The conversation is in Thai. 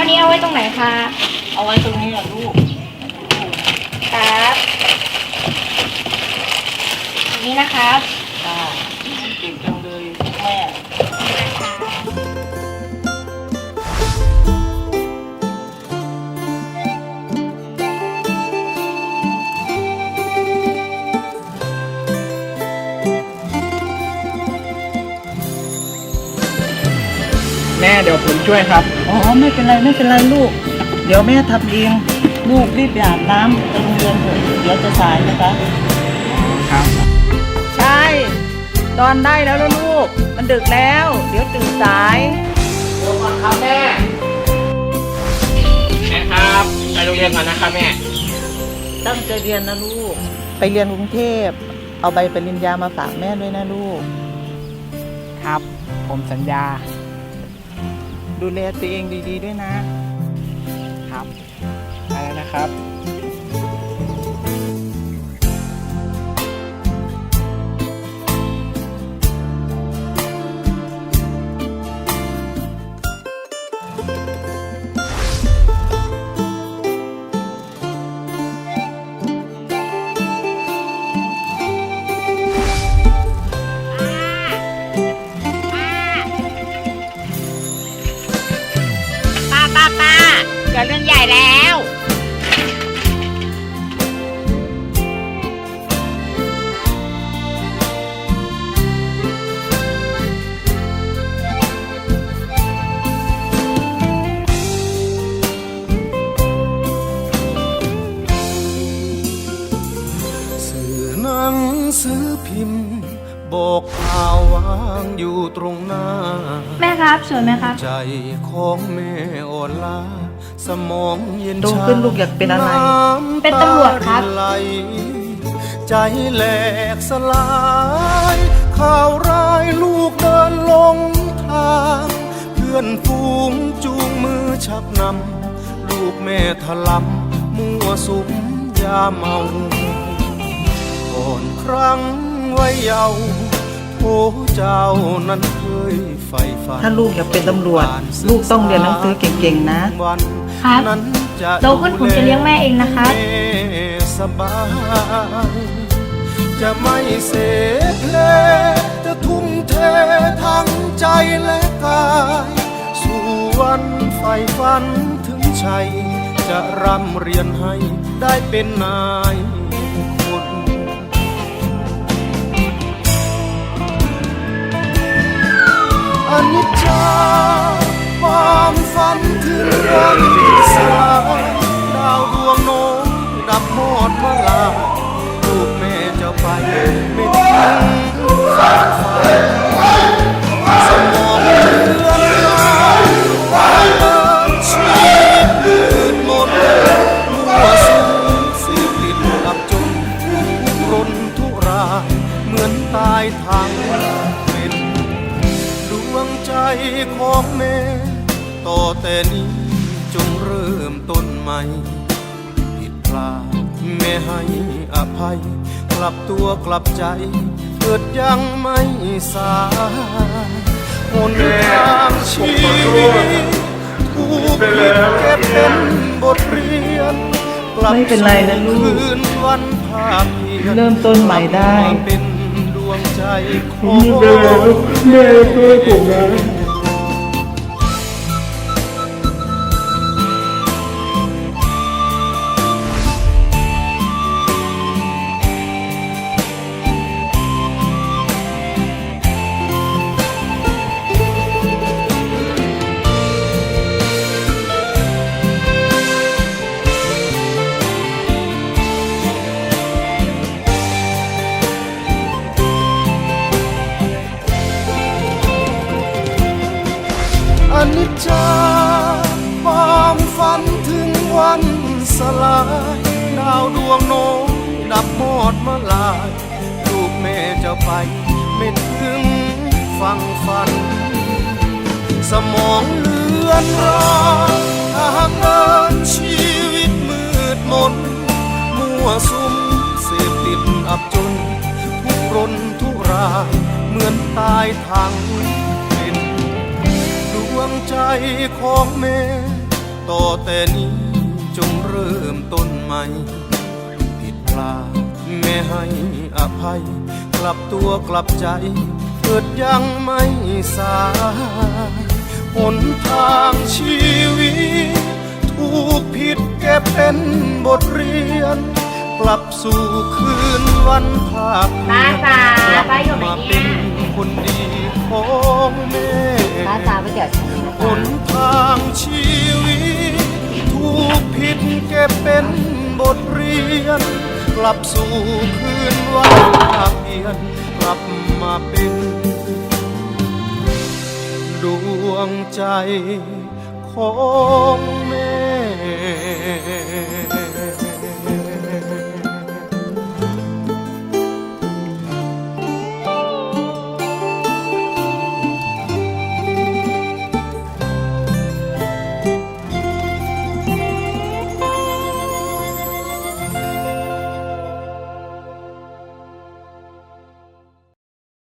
อันนี้เอาไว้ตรงไหนคะเอาไว้ตรงนี้อะลูกครับอันนี้นะครับ แม่เดี๋ยวผมช่วยครับ อ๋อไม่เป็นไรไม่เป็นไรลูก เดี๋ยวแม่ทำเองลูกรีบไปอาบน้ำไปโรงเรียนเถอะเดี๋ยวจะสายนะคะครับ ใช่ ตอนได้แล้วแล้วลูก มันดึกแล้ว เดี๋ยวตื่นสายเดี๋ยวก่อนครับแม่แม่ครับไปโรงเรียนก่อนนะครับแม่ ตั้งใจเรียนนะลูก ไปเรียนกรุงเทพ เอาใบปริญญามาฝากแม่ด้วยนะลูก ครับ ผมสัญญา ดูแลตัวเองดีๆด้วยนะครับไปแล้วนะครับ ใหญ่แล้ว สื่อหนังสือพิมพ์ บอกข่าววางอยู่ตรงหน้า แม่ครับ สวยไหมครับ ใจของแม่อ่อนล้า สมองเย็นโตขึ้นลูกอยากเป็นอะไรำเป็นตำรวจครับาไหลใจแหลกสลาย ข่าวร้ายลูกเดินลงทาง เพื่อนฝูงจูงมือชักนำ ลูกแม่ถลำมั่วสุมยาเมา ก่อนครั้งวัยเยาว์ โอ้เจ้านั้นเคยใฝ่ฝันถ้าลูกอยากเป็นตำรวจ ลูกต้องเรียนหนังสือเก่งๆนะวันครับนั้นจะโตขึ้นผมจะเลี้ยงแม่เองนะครับแม่สบายจะไม่เสเพลจะทุ่มเททั้งใจและกายสู่วันใฝ่ฝันถึงชัยจะร่ำเรียนให้ได้เป็นนาย ถึงวันสลายดาวดวงโน้นดับหมดเมื่อลาลูกแม่จะไปไม่ทิ้งฝันฝันสมองเลือนลายวันเดินชีพมืดมนมัวสุมสืบลิ้นอับจนทุกรนทุรายเหมือนตายทางเป็นดวงใจของแม่ต่อแต่นี้ เริ่มต้นใหม่ ผิดพลาดแม่ให้อภัย กลับตัวกลับใจ เกิดยังไม่สายหนทางชีวิตถูกผิดเก็บเป็นบทเรียน กลับไม่เป็นไรนะลูกสู่คืนวันภาคเพียรเริ่มต้นใหม่ได้กลับมาเป็นดวงใจของแม่ช่วยผมนะ นิจจาความฝันถึงวันสลาย ดาวดวงโน้นดับหมดมื่อลายลูกแม่จะไป ไม่ถึงฟังฝัน สมองเลือนรางทางเดินชีวิตมืดมน มั่วสุมเสพติดอับจน ทุกรนทุราเหมือนตายทาง วงใจของแม่ต่อแต่นี้จงเริ่มต้นใหม่ ผิดพลาดแม่ให้อภัย กลับตัวกลับใจ เกิดยังไม่สายหนทางชีวิต ถูกผิดแก่เป็นบทเรียน กลับสู่คืนวันภาคเพียนป้าจ๋ากลับป้าอยู่ไหนมาเนี่เป็ยนคนดีของแม่ ป้าจ๋าไปเดี๋ยวฉันนะหนทางชีวิต ถูกผิดเก็บเป็นบทเรียน กลับสู่คืนวันภาคเพียนกลับมาเป็น ดวงใจของแม่